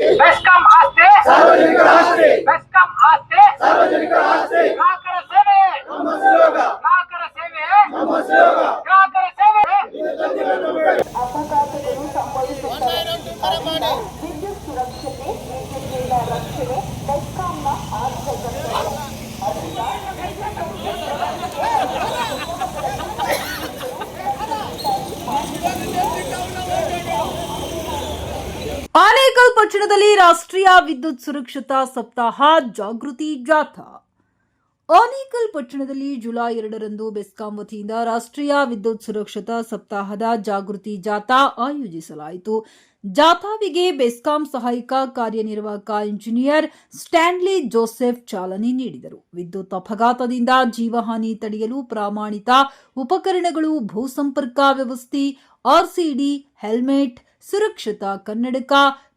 ಬೆಸ್ಕಾಂ ಆಸ್ತಿ ಸಾರ್ವಜನಿಕರ ಆಸ್ತಿ ಬೆಸ್ಕಾಂ ಆಸ್ತಿ ಸಾರ್ವಜನಿಕರ ಆಸ್ತಿ ಗ್ರಾಹಕರ ಸೇವೆ ನಮ್ಮ ಸುಯೋಗ ಗ್ರಾಹಕರ ಸೇವೆ ನಮ್ಮ ಸುಯೋಗ ಗ್ರಾಹಕರ ಸೇವೆ ಅಪಘಾತಗಳು ಸಂಭವಿಸುತ್ತವೆ ಆದ್ದರಿಂದ ವಿದ್ಯುತ್ ಸುರಕ್ಷತೆ ವಿದ್ಯುತ್ನಿಂದ ರಕ್ಷಣೆ ಬೆಸ್ಕಾಂನ ಆದ್ಯ ಪಟ್ಟಣದಲ್ಲಿ ರಾಷ್ಟ್ರೀಯ ವಿದ್ಯುತ್ ಸುರಕ್ಷತಾ ಸಪ್ತಾಹ ಜಾಗೃತಿ ಜಾಥಾ. ಆನೇಕಲ್ ಪಟ್ಟಣದಲ್ಲಿ ಜುಲೈ ಎರಡರಂದು ಬೆಸ್ಕಾಂ ವತಿಯಿಂದ ರಾಷ್ಟ್ರೀಯ ವಿದ್ಯುತ್ ಸುರಕ್ಷತಾ ಸಪ್ತಾಹದ ಜಾಗೃತಿ ಜಾಥಾ ಆಯೋಜಿಸಲಾಯಿತು. ಜಾಥಾವಿಗೆ ಬೆಸ್ಕಾಂ ಸಹಾಯಕ ಕಾರ್ಯನಿರ್ವಾಹಕ ಇಂಜಿನಿಯರ್ ಸ್ಟ್ಯಾನ್ಲಿ ಜೋಸೆಫ್ ಚಾಲನೆ ನೀಡಿದರು. ವಿದ್ಯುತ್ ಅಪಘಾತದಿಂದ ಜೀವಹಾನಿ ತಡೆಯಲು ಪ್ರಾಮಾಣಿತ ಉಪಕರಣಗಳು, ಭೂಸಂಪರ್ಕ ವ್ಯವಸ್ಥೆ, ಆರ್ಸಿಡಿ, ಹೆಲ್ಮೆಟ್, ಸುರಕ್ಷತಾ ಕನ್ನಡಕ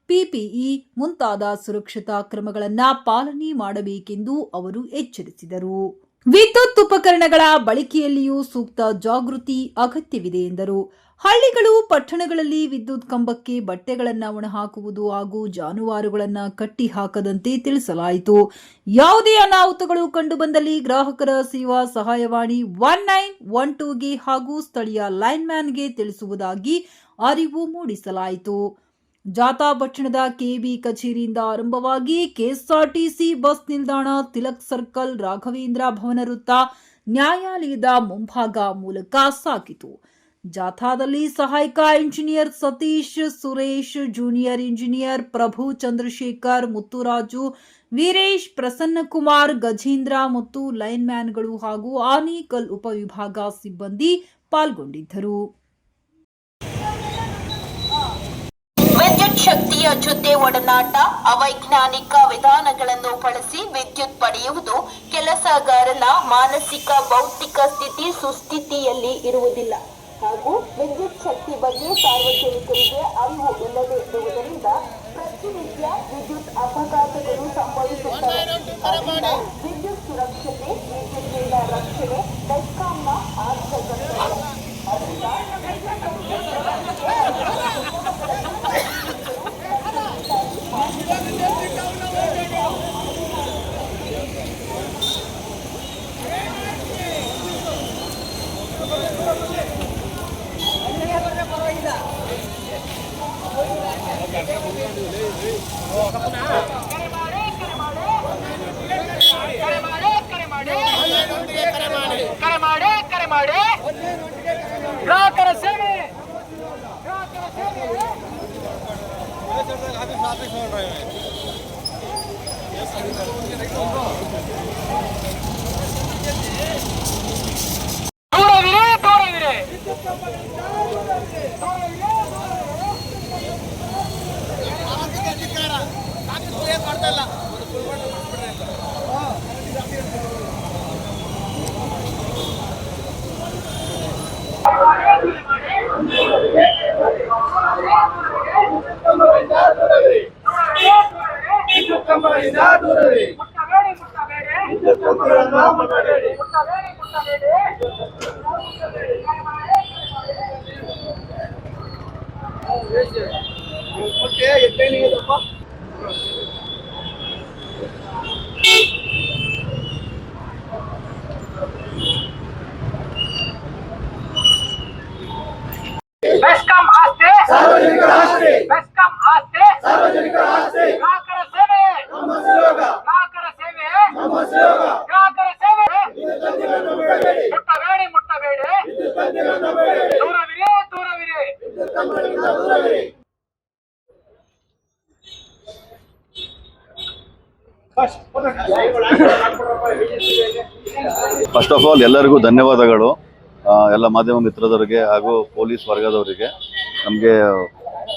ಪಿಪಿಇ ಮುಂತಾದ ಸುರಕ್ಷತಾ ಕ್ರಮಗಳನ್ನು ಪಾಲನೆ ಮಾಡಬೇಕೆಂದು ಅವರು ಎಚ್ಚರಿಸಿದರು. ವಿದ್ಯುತ್ ಉಪಕರಣಗಳ ಬಳಕೆಯಲ್ಲಿಯೂ ಸೂಕ್ತ ಜಾಗೃತಿ ಅಗತ್ಯವಿದೆ ಎಂದರು. ಹಳ್ಳಿಗಳು, ಪಟ್ಟಣಗಳಲ್ಲಿ ವಿದ್ಯುತ್ ಕಂಬಕ್ಕೆ ಬಟ್ಟೆಗಳನ್ನು ಒಣಹಾಕುವುದು ಹಾಗೂ ಜಾನುವಾರುಗಳನ್ನು ಕಟ್ಟಿ ಹಾಕದಂತೆ ತಿಳಿಸಲಾಯಿತು. ಯಾವುದೇ ಅನಾಹುತಗಳು ಕಂಡುಬಂದಲ್ಲಿ ಗ್ರಾಹಕರ ಸೇವಾ ಸಹಾಯವಾಣಿ ಒನ್ ನೈನ್ ಒನ್ ಟೂಗೆ ಹಾಗೂ ಸ್ಥಳೀಯ ಲೈನ್ಮ್ಯಾನ್ಗೆ ತಿಳಿಸುವುದಾಗಿ ಅರಿವು ಮೂಡಿಸಲಾಯಿತು. ಜಾಥಾ ಪಟ್ಟಣದ ಕೆಬಿ ಕಚೇರಿಯಿಂದ ಆರಂಭವಾಗಿ ಕೆಎಸ್ಆರ್ಟಿಸಿ ಬಸ್ ನಿಲ್ದಾಣ, ತಿಲಕ್ ಸರ್ಕಲ್, ರಾಘವೇಂದ್ರ ಭವನ ವೃತ್ತ, ನ್ಯಾಯಾಲಯದ ಮುಂಭಾಗ ಮೂಲಕ ಸಾಗಿತು. ಜಾಥಾದಲ್ಲಿ ಸಹಾಯಕ engineer Satish, Suresh, junior engineer Prabhu Chandrashekar, Mutturaju, Veeresh Prasannakumar, Gajendra ಮತ್ತು ಲೈನ್ಮ್ಯಾನ್ಗಳು ಹಾಗೂ ಆನೇಕಲ್ ಉಪವಿಭಾಗ ಸಿಬ್ಬಂದಿ ಪಾಲ್ಗೊಂಡಿದ್ದರು. ವಿದ್ಯುತ್ ಶಕ್ತಿಯ ಜೊತೆ ಒಡನಾಟ ಅವೈಜ್ಞಾನಿಕ ವಿಧಾನಗಳನ್ನು ಬಳಸಿ ವಿದ್ಯುತ್ ಪಡೆಯುವುದು ಕೆಲಸಗಾರನ ಮಾನಸಿಕ ಭೌತಿಕ ಸ್ಥಿತಿ ಸುಸ್ಥಿತಿಯಲ್ಲಿ ಇರುವುದಿಲ್ಲ. ಹಾಗೂ ವಿದ್ಯುತ್ ಶಕ್ತಿ ಬಗ್ಗೆ ಸಾರ್ವಜನಿಕರಿಗೆ ಅರಿವು ಇಲ್ಲದೆ ಇರುವುದರಿಂದ ಪ್ರತಿನಿತ್ಯ ವಿದ್ಯುತ್ ಅಪಘಾತಗಳು ಸಂಭವಿಸುತ್ತವೆ. ವಿದ್ಯುತ್ ಸುರಕ್ಷತೆ ವಿದ್ಯುತ್ ರಕ್ಷಣೆ ಬೆಸ್ಕಾಂನ ಆದ್ಯ ಕರ್ತವ್ಯ ಆದ್ದರಿಂದ ಕರೆ ಮಾಡಿ ಕರೆ ಮಾಡಿ ಕರೆ ಮಾಡಿ ಕರೆ ಮಾಡಿ ಕರೆ ಮಾಡಿ ಗ್ರಾಹಕರ ಸೇವೆ ಗ್ರಾಹಕರ ಸೇವೆ ಮುಟ್ಟಬೇಡಿ ಮುಟ್ಟಬೇಡಿ ಫಸ್ಟ್ ಆಫ್ ಆಲ್ ಎಲ್ಲರಿಗೂ ಧನ್ಯವಾದಗಳು. ಎಲ್ಲ ಮಾಧ್ಯಮ ಮಿತ್ರದವರಿಗೆ ಹಾಗೂ ಪೊಲೀಸ್ ವರ್ಗದವರಿಗೆ. ನಮಗೆ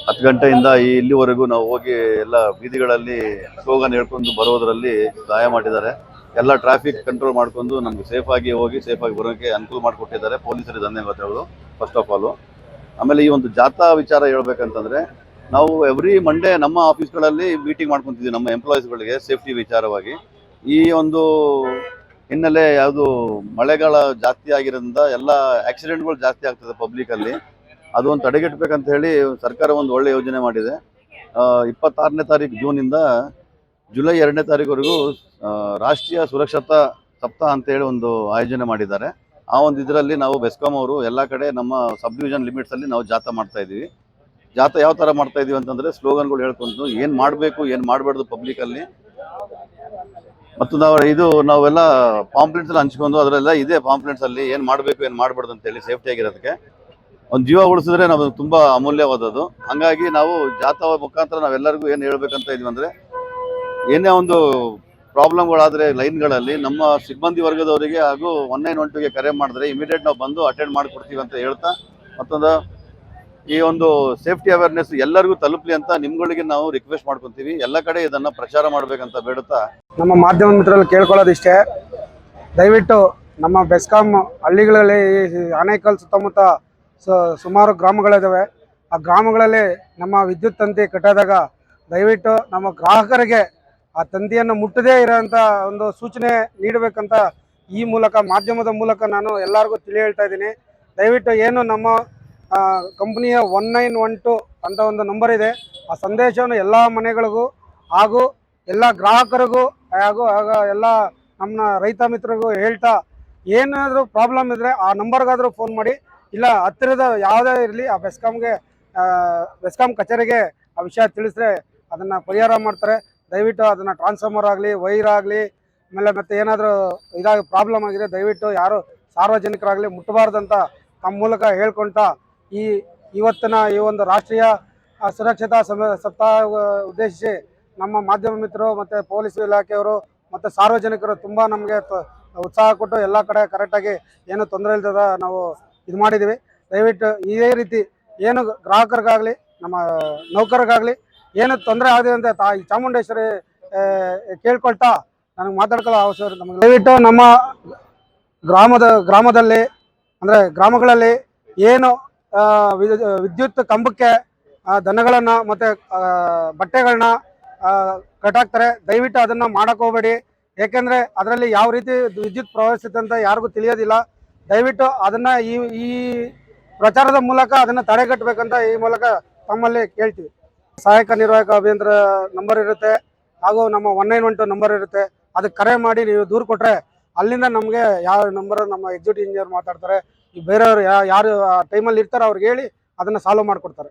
ಹತ್ತು ಗಂಟೆಯಿಂದ ಈ ಇಲ್ಲಿವರೆಗೂ ನಾವು ಹೋಗಿ ಎಲ್ಲ ಬೀದಿಗಳಲ್ಲಿ ಸ್ಲೋಗನ್ ಹೇಳ್ಕೊಂಡು ಬರೋದರಲ್ಲಿ ಸಹಾಯ ಮಾಡಿದ್ದಾರೆ. ಎಲ್ಲ ಟ್ರಾಫಿಕ್ ಕಂಟ್ರೋಲ್ ಮಾಡ್ಕೊಂಡು ನಮಗೆ ಸೇಫಾಗಿ ಹೋಗಿ ಸೇಫಾಗಿ ಬರೋಕ್ಕೆ ಅನುಕೂಲ ಮಾಡಿಕೊಟ್ಟಿದ್ದಾರೆ. ಪೊಲೀಸರಿಗೆ ಧನ್ಯವಾದಗಳು ಫಸ್ಟ್ ಆಫ್ ಆಲು ಆಮೇಲೆ ಈ ಒಂದು ಜಾಥಾ ವಿಚಾರ ಹೇಳ್ಬೇಕಂತಂದರೆ, ನಾವು ಎವ್ರಿ ಮಂಡೇ ನಮ್ಮ ಆಫೀಸ್ಗಳಲ್ಲಿ ಮೀಟಿಂಗ್ ಮಾಡ್ಕೊಂತಿದ್ವಿ ನಮ್ಮ ಎಂಪ್ಲಾಯೀಸ್ಗಳಿಗೆ ಸೇಫ್ಟಿ ವಿಚಾರವಾಗಿ. ಈ ಒಂದು ಹಿನ್ನೆಲೆ ಯಾವುದು ಮಳೆಗಳ ಜಾಸ್ತಿ ಆಗಿರೋದ್ರಿಂದ ಎಲ್ಲ ಆಕ್ಸಿಡೆಂಟ್ಗಳು ಜಾಸ್ತಿ ಆಗ್ತದೆ ಪಬ್ಲಿಕ್ ಅಲ್ಲಿ. ಅದು ತಡೆಗಟ್ಟಬೇಕಂತ ಹೇಳಿ ಸರ್ಕಾರ ಒಂದು ಒಳ್ಳೆ ಯೋಜನೆ ಮಾಡಿದೆ. ಇಪ್ಪತ್ತಾರನೇ ತಾರೀಕು ಜೂನಿಂದ ಜುಲೈ ಎರಡನೇ ತಾರೀಕುವರೆಗೂ ರಾಷ್ಟ್ರೀಯ ಸುರಕ್ಷತಾ ಸಪ್ತಾಹ ಅಂತೇಳಿ ಒಂದು ಆಯೋಜನೆ ಮಾಡಿದ್ದಾರೆ. ಆ ಒಂದು ಇದರಲ್ಲಿ ನಾವು ಬೆಸ್ಕಾಂ ಅವರು ಎಲ್ಲ ಕಡೆ ನಮ್ಮ ಸಬ್ ಡಿವಿಷನ್ ಲಿಮಿಟ್ಸಲ್ಲಿ ನಾವು ಜಾಥಾ ಮಾಡ್ತಾ ಇದ್ದೀವಿ. ಜಾಥಾ ಯಾವ ಥರ ಮಾಡ್ತಾ ಇದೀವಿ ಅಂತಂದರೆ ಸ್ಲೋಗನ್ಗಳು ಹೇಳ್ಕೊಂಡು ಏನು ಮಾಡಬೇಕು, ಏನು ಮಾಡಬಾರ್ದು ಪಬ್ಲಿಕಲ್ಲಿ ಮತ್ತು ನಾವು ಇದು ನಾವೆಲ್ಲ ಪಾಂಪ್ಲೆಟ್ಸ್ ಎಲ್ಲ ಹಂಚ್ಕೊಂಡು ಅದರಲ್ಲ ಇದೆ ಪಾಂಪ್ಲೆಟ್ಸ್ ಅಲ್ಲಿ ಏನು ಮಾಡಬೇಕು, ಏನು ಮಾಡಬಾರ್ದು ಅಂತೇಳಿ ಸೇಫ್ಟಿ ಆಗಿರೋದಕ್ಕೆ ಒಂದು ಜೀವ ಉಳಿಸಿದ್ರೆ ನಾವು ತುಂಬ ಅಮೂಲ್ಯವಾದದ್ದು. ಹಂಗಾಗಿ ನಾವು ಜಾಥಾ ಮುಖಾಂತರ ನಾವೆಲ್ಲರಿಗೂ ಏನು ಹೇಳ್ಬೇಕಂತ ಇದೀವಿ ಅಂದರೆ, ಏನೇ ಒಂದು ಪ್ರಾಬ್ಲಮ್ಗಳಾದರೆ ಲೈನ್ಗಳಲ್ಲಿ ನಮ್ಮ ಸಿಬ್ಬಂದಿ ವರ್ಗದವರಿಗೆ ಹಾಗೂ ಒನ್ ನೈನ್ ಒನ್ ಟೂಗೆ ಕರೆ ಮಾಡಿದ್ರೆ ಇಮಿಡಿಯೇಟ್ ನಾವು ಬಂದು ಅಟೆಂಡ್ ಮಾಡಿಕೊಡ್ತೀವಿ ಅಂತ ಹೇಳ್ತಾ ಮತ್ತೊಂದು ಈ ಒಂದು ಸೇಫ್ಟಿ ಅವೇರ್ನೆಸ್ ಎಲ್ಲರಿಗೂ ತಲುಪಲಿ ಅಂತ ನಿಮ್ಗಳಿಗೆ ನಾವು ರಿಕ್ವೆಸ್ಟ್ ಮಾಡ್ಕೊತೀವಿ. ಎಲ್ಲ ಕಡೆ ಇದನ್ನ ಪ್ರಚಾರ ಮಾಡ್ಬೇಕಂತ ಬೇಡುತ್ತಾ? ನಮ್ಮ ಮಾಧ್ಯಮ ಮಿತ್ರರಲ್ಲಿ ಕೇಳ್ಕೊಳ್ಳೋದಿಷ್ಟೇ. ದಯವಿಟ್ಟು ನಮ್ಮ ಬೆಸ್ಕಾಂ ಹಳ್ಳಿಗಳಲ್ಲಿ ಆನೇಕಲ್ ಸುತ್ತಮುತ್ತ ಸುಮಾರು ಗ್ರಾಮಗಳಿದ್ದಾವೆ ಆ ಗ್ರಾಮಗಳಲ್ಲಿ ನಮ್ಮ ವಿದ್ಯುತ್ ತಂತಿ ಕಟ್ಟಾದಾಗ ದಯವಿಟ್ಟು ನಮ್ಮ ಗ್ರಾಹಕರಿಗೆ ಆ ತಂತಿಯನ್ನು ಮುಟ್ಟದೇ ಇರೋಂಥ ಒಂದು ಸೂಚನೆ ನೀಡಬೇಕಂತ ಈ ಮೂಲಕ, ಮಾಧ್ಯಮದ ಮೂಲಕ ನಾನು ಎಲ್ಲರಿಗೂ ತಿಳಿ ಹೇಳ್ತಾ ಇದ್ದೀನಿ. ದಯವಿಟ್ಟು ಏನು ನಮ್ಮ ಕಂಪ್ನಿಯ ಒನ್ ನೈನ್ ಒನ್ ಟು ಅಂತ ಒಂದು ನಂಬರ್ ಇದೆ. ಆ ಸಂದೇಶವನ್ನು ಎಲ್ಲ ಮನೆಗಳಿಗೂ ಹಾಗೂ ಎಲ್ಲ ಗ್ರಾಹಕರಿಗೂ ಹಾಗೂ ಎಲ್ಲ ನಮ್ಮ ರೈತ ಮಿತ್ರರಿಗೂ ಹೇಳ್ತಾ ಏನಾದರೂ ಪ್ರಾಬ್ಲಮ್ ಇದ್ದರೆ ಆ ನಂಬರ್ಗಾದರೂ ಫೋನ್ ಮಾಡಿ. ಇಲ್ಲ, ಹತ್ತಿರದ ಯಾವುದೇ ಇರಲಿ, ಆ ಬೆಸ್ಕಾಮ್ಗೆ ಬೆಸ್ಕಾಮ್ ಕಚೇರಿಗೆ ಆ ವಿಷಯ ತಿಳಿಸ್ರೆ ಅದನ್ನು ಪರಿಹಾರ ಮಾಡ್ತಾರೆ. ದಯವಿಟ್ಟು ಅದನ್ನು ಟ್ರಾನ್ಸ್ಫಾರ್ಮರ್ ಆಗಲಿ ವೈರ್ ಆಗಲಿ, ಆಮೇಲೆ ಮತ್ತೆ ಏನಾದರೂ ಇದಾಗಿ ಪ್ರಾಬ್ಲಮ್ ಆಗಿದೆ ದಯವಿಟ್ಟು ಯಾರು ಸಾರ್ವಜನಿಕರಾಗಲಿ ಮುಟ್ಟಬಾರ್ದಂತ ತಮ್ಮ ಮೂಲಕ ಹೇಳ್ಕೊಳ್ತಾ ಈ ಇವತ್ತಿನ ಈ ಒಂದು ರಾಷ್ಟ್ರೀಯ ಸುರಕ್ಷತಾ ಸಮ ಸಪ್ತಾಹ ಉದ್ದೇಶಿಸಿ ನಮ್ಮ ಮಾಧ್ಯಮ ಮಿತ್ರರು ಮತ್ತು ಪೊಲೀಸ್ ಇಲಾಖೆಯವರು ಮತ್ತು ಸಾರ್ವಜನಿಕರು ತುಂಬ ನಮಗೆ ಉತ್ಸಾಹ ಕೊಟ್ಟು ಎಲ್ಲ ಕಡೆ ಕರೆಕ್ಟಾಗಿ ಏನು ತೊಂದರೆ ಇಲ್ಲದ ನಾವು ಇದು ಮಾಡಿದ್ದೀವಿ. ದಯವಿಟ್ಟು ಇದೇ ರೀತಿ ಏನು ಗ್ರಾಹಕರಿಗಾಗಲಿ, ನಮ್ಮ ನೌಕರರಿಗಾಗಲಿ ಏನು ತೊಂದರೆ ಆಗಿದೆ ಅಂತ ತಾಯಿ ಚಾಮುಂಡೇಶ್ವರಿ ಕೇಳ್ಕೊಳ್ತಾ ನನಗೆ ಮಾತಾಡ್ಕೊಳ್ಳೋ ಅವಶ್ಯಕ ನಮಗೆ. ದಯವಿಟ್ಟು ನಮ್ಮ ಗ್ರಾಮದ, ಗ್ರಾಮದಲ್ಲಿ, ಅಂದರೆ ಗ್ರಾಮಗಳಲ್ಲಿ ಏನು ವಿದ್ಯುತ್ ಕಂಬಕ್ಕೆ ದನಗಳನ್ನು ಮತ್ತು ಬಟ್ಟೆಗಳನ್ನ ಕಟ್ಟಾಕ್ತಾರೆ. ದಯವಿಟ್ಟು ಅದನ್ನು ಮಾಡಕ್ ಹೋಗಬೇಡಿ. ಏಕೆಂದರೆ ಅದರಲ್ಲಿ ಯಾವ ರೀತಿ ವಿದ್ಯುತ್ ಪ್ರವಹಿಸುತ್ತೆ ಅಂತ ಯಾರಿಗೂ ತಿಳಿಯೋದಿಲ್ಲ. ದಯವಿಟ್ಟು ಅದನ್ನು ಈ ಈ ಪ್ರಚಾರದ ಮೂಲಕ ಅದನ್ನು ತಡೆಗಟ್ಟಬೇಕಂತ ಈ ಮೂಲಕ ತಮ್ಮಲ್ಲಿ ಕೇಳ್ತೀವಿ. ಸಹಾಯಕ ನಿರ್ವಾಹಕ ಅಭಿಯಂತರ ನಂಬರ್ ಇರುತ್ತೆ. ಹಾಗೂ ನಮ್ಮ one nine one two number ಇರುತ್ತೆ. ಅದಕ್ಕೆ ಕರೆ ಮಾಡಿ ನೀವು ದೂರು ಕೊಟ್ಟರೆ ಅಲ್ಲಿಂದ ನಮಗೆ ಯಾವ ನಂಬರ್ ನಮ್ಮ ಎಕ್ಸಿಕ್ಯೂಟಿವ್ ಇಂಜಿನಿಯರ್ ಮಾತಾಡ್ತಾರೆ. ಬೇರೆಯವರು ಯಾರು ಟೈಮಲ್ಲಿ ಇರ್ತಾರೋ ಅವ್ರಿಗೆ ಹೇಳಿ ಅದನ್ನು ಸಾಲ್ವ್ ಮಾಡಿಕೊಡ್ತಾರೆ.